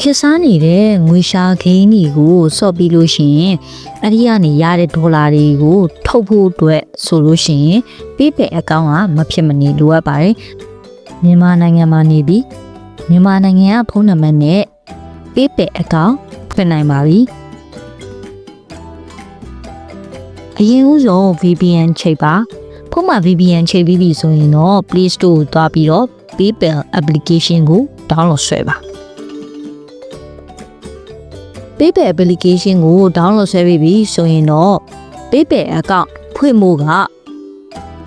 ခေတ်စားနေတဲ့ငွေရှာဂိမ်းတွေကိုစော့ပြီးလို့ရှိရင်အဲ့ဒီကနေရတဲ့ဒေါ်လာတွေကိုထုတ်ဖို့အတွက်ဆိုလို့ရှိရင် PayPal အကောင့်ကမဖြစ်မနေလိုအပ်ပါတယ်မြန်မာနိုင်ငံမှာနေပြီးမြန်မာနိုင်ငံကဖုန်းနံပါတ်နဲ့ PayPal အကောင့်ဖွင့်နိုင်ပါပြီအရင်ဦးဆုံး VPN ချိန်ပါဖုန်းမှာ VPN ချိန်ပြီးပြီဆိုရင်တော့ Play Store ကိုသွားပြီးတော့ PayPal application ကို download ဆွဲပါ PayPal application ကို download ဆွဲပြီးပြီဆိုရင်တော့ PayPal account ဖွင့်ဖို့က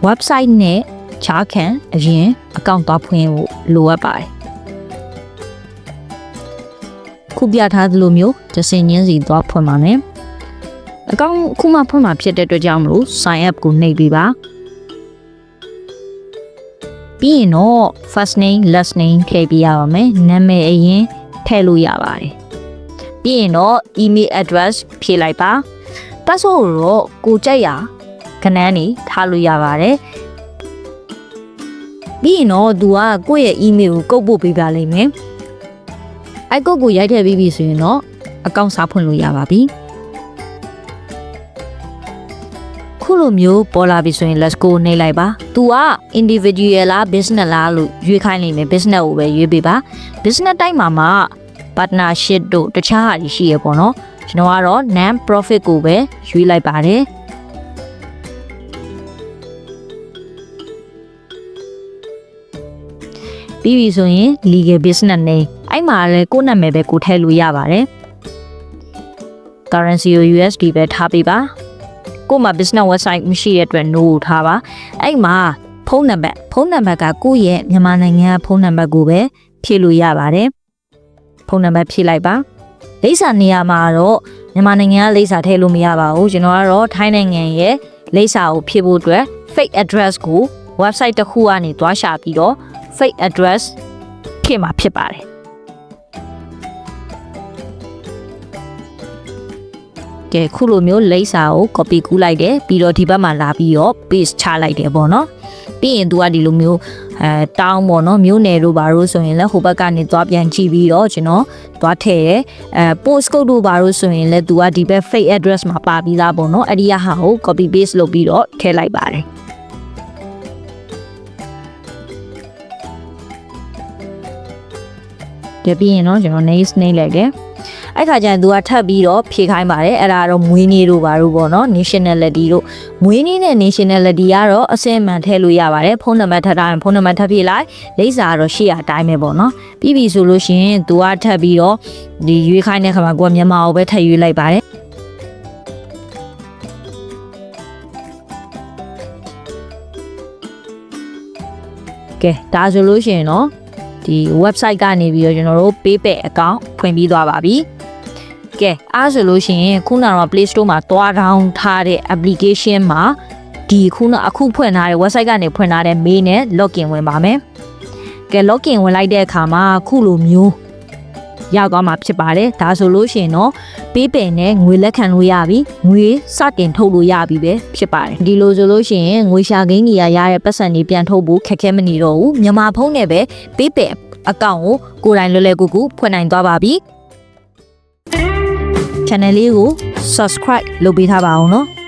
website နဲ့ချားခံအရင် account သွားဖွင့်ဖို့လိုအပ်ပါတယ်ခုပြထားသလိုမျိုးတစ်စင်ချင်းစီသွားဖွင့်ပါမယ်အကောင့်ခုမှဖွင့်မှာဖြစ်တဲ့အတွက်ကြောင့်မလို့ sign up ကိုနှိပ်ပေးပါပြီးရင်တော့ first name last name ထည့်ပေးရပါမယ်နာမည်အရင်ထည့်လို့ရပါတယ် ပြီးရင်တော့ email address ဖြည့်လိုက်ပါ password ကိုတော့ကိုကြိုက်ရာခဏန်းနေထားလို့ရပါတယ်ပြီးရင်တော့သူကကိုယ့်ရဲ့ email ကိုကုတ်ပို့ပေးပါလိမ့်မယ်အဲကုတ်ကိုရိုက်ထည့်ပြီးပြီဆိုရင်တော့အကောင့်စာဖွင့်လို့ရပါပြီခုလိုမျိုးပေါ်လာပြီဆိုရင် let's go နှိပ်လိုက်ပါ။ तू က individual လား business လားလို့ရွေးခိုင်းလိမ့်မယ် business ကိုပဲရွေးပေးပါ business တိုင်းမှာမှ partnership တို့တခြားဟာတွေရှိရပေါ့နော်။ကျွန်တော်ကတော့ non profit ကိုပဲရွေးလိုက်ပါတယ်။ပြီးပြီဆိုရင် legal business name အဲ့မှာလည်းကိုယ့်နာမည်ပဲကိုထည့်လို့ရပါတယ်။ currency ကို USD ပဲထားပေးပါ။ကို့မှာ business website မရှိတဲ့အတွက် no ကိုထားပါအဲ့မှာဖုန်းနံပါတ်ဖုန်းနံပါတ်ကကိုယ့်ရဲ့မြန်မာနိုင်ငံကဖုန်းနံပါတ်ကိုပဲဖြည့်လို့ရပါတယ် ဖုန်းနံပါတ်ဖြည့်လိုက်ပါလိပ်စာနေရာမှာတော့မြန်မာနိုင်ငံကလိပ်စာထည့်လို့မရပါဘူးကျွန်တော်ကတော့ထိုင်းနိုင်ငံရဲ့လိပ်စာကိုဖြည့်ဖို့အတွက် fake address ကို website တစ်ခုကနေတွားရှာပြီးတော့ fake address ဖြည့်မှာဖြစ်ပါတယ်ကဲခုလိုမျိုးလိပ်စာကို copy ကူးလိုက်တယ်ပြီးတော့ဒီဘက်မှာလာပြီးတော့ paste ချလိုက်တယ်ပေါ့နော် ပြီးရင် तू ကဒီလိုမျိုးအဲတောင်းပေါ့နော်မျိုးနယ်တို့ဘာလို့ဆိုရင်လည်းဟိုဘက်ကနေသွားပြန်ကြည့်ပြီးတော့ကျွန်တော်သွားထည့်ရဲအဲ post code တို့ဘာလို့ဆိုရင်လည်း तू ကဒီဘက် fake address မှာပါပြီးသားပေါ့နော်အဲ့ဒီဟာကို copy paste လုပ်ပြီးတော့ထည့်လိုက်ပါတယ်ကြပြီးရင်တော့ကျွန်တော် nails နှိပ်လိုက်တယ် အဲ့ခါကျရင်သူကထပ်ပြီးတော့ဖြေခိုင်းပါတယ်အဲ့ဒါတော့မွေးနေ့တို့ပါတို့ပေါ့နော် nationality တို့မွေးနေ့နဲ့ nationality ကတော့အစင်မှန်ထည့်လို့ရပါတယ်ဖုန်းနံပါတ်ထပ်ထားရင်ဖုန်းနံပါတ်ထပ်ဖြည့်လိုက်လိပ်စာကတော့ရှေ့အတိုင်းပဲပေါ့နော်ပြီးပြီဆိုလို့ရှိရင်သူကထပ်ပြီးတော့ဒီရွေးခိုင်းတဲ့ခါမှာကိုကမြန်မာကိုပဲထည့်ရွေးလိုက်ပါတယ်ကဲဒါဆိုလို့ရှိရင်တော့ဒီ website ကနေပြီးတော့ကျွန်တော်တို့ PayPal account ဖွင့်ပြီးသွားပါပြီ။ ကဲအားဆိုလို့ရှိရင်ခုနကတော့ Play Store မှာတွားထောင်းထားတဲ့ application မှာဒီခုနအခုဖွင့်ထားတဲ့ website ကနေဖွင့်ထားတဲ့ mail နဲ့ login ဝင်ပါမယ်။ကဲ login ဝင်လိုက်တဲ့အခါမှာခုလိုမျိုးရောက်သွားမှာဖြစ်ပါတယ်။ဒါဆိုလို့ရှိရင်တော့ PayPal နဲ့ငွေလက်ခံလို့ရပြီ။ငွေစတင်ထုတ်လို့ရပြီပဲဖြစ်ပါတယ်။ဒီလိုဆိုလို့ရှိရင်ငွေရှာကိန်းကြီးရရတဲ့ပတ်စံတွေပြန်ထုတ်ဖို့ခက်ခဲမနေတော့ဘူး။မြန်မာဖုန်းနဲ့ပဲ PayPal အကောင့်ကိုကိုယ်တိုင်လွယ်လွယ်ကူကူဖွင့်နိုင်သွားပါပြီ။ channel လေးကို subscribe လုပ်ပေးထားပါအောင်နော်။